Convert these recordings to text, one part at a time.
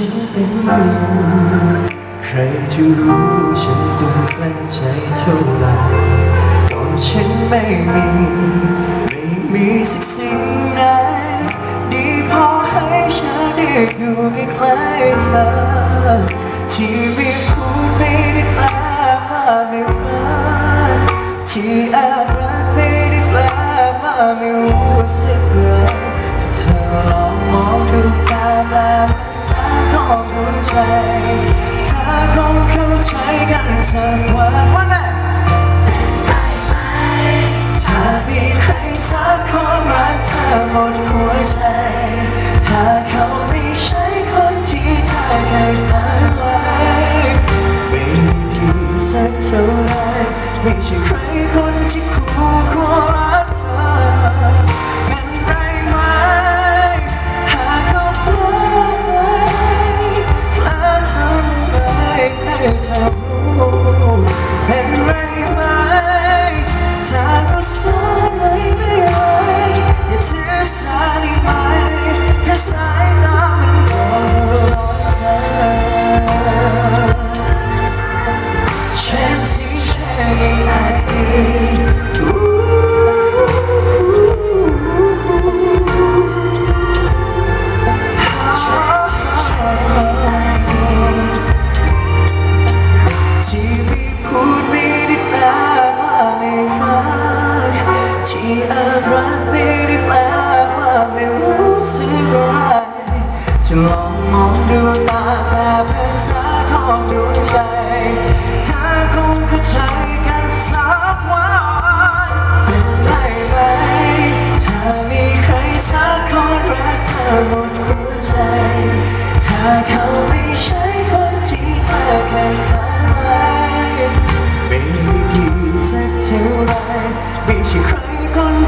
ฉันเป็นอยู่ใครจะรู้ฉันต้องกลั้นใจเท่าไหร่ก็ฉันไม่มี ไม่มีสักสิ่งไหนดีพอให้ฉันได้อยู่ใกล้ๆเธอ ที่ไม่พูดไม่ได้แปลว่าไม่รักที่แอบรักไม่ได้แปลว่าไม่รู้สึกรักถ้าเธอลองมองดูตามแบบภาษา องดวใจเธอคงเข้าใจกันสักวันว่าไงถ้ามีใครสักคนรักเธอหมดหัวใจ ถ้าเขาไม่ใช่คนที่เธอเคยฝันไว้ไม่ดีสักเท่าไรไม่ใช่ใครคนที่คู่คว แอบรักไม่ได้แปลว่าไม่รู้สึกอะไรจะลองมองดูตาแปลภาษาของดวงใจ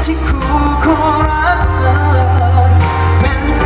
ที่คู่คอรักเธอแม้ไร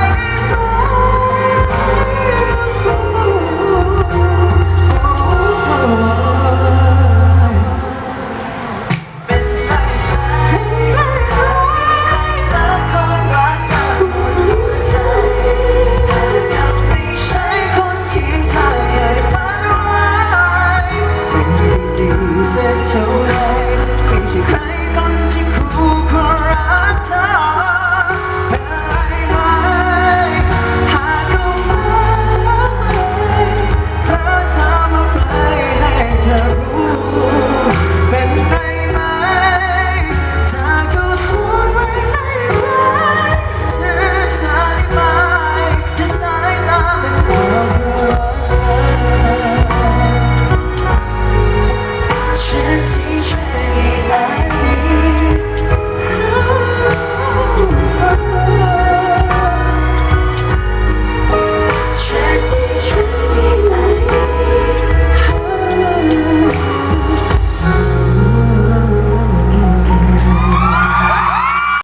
тихо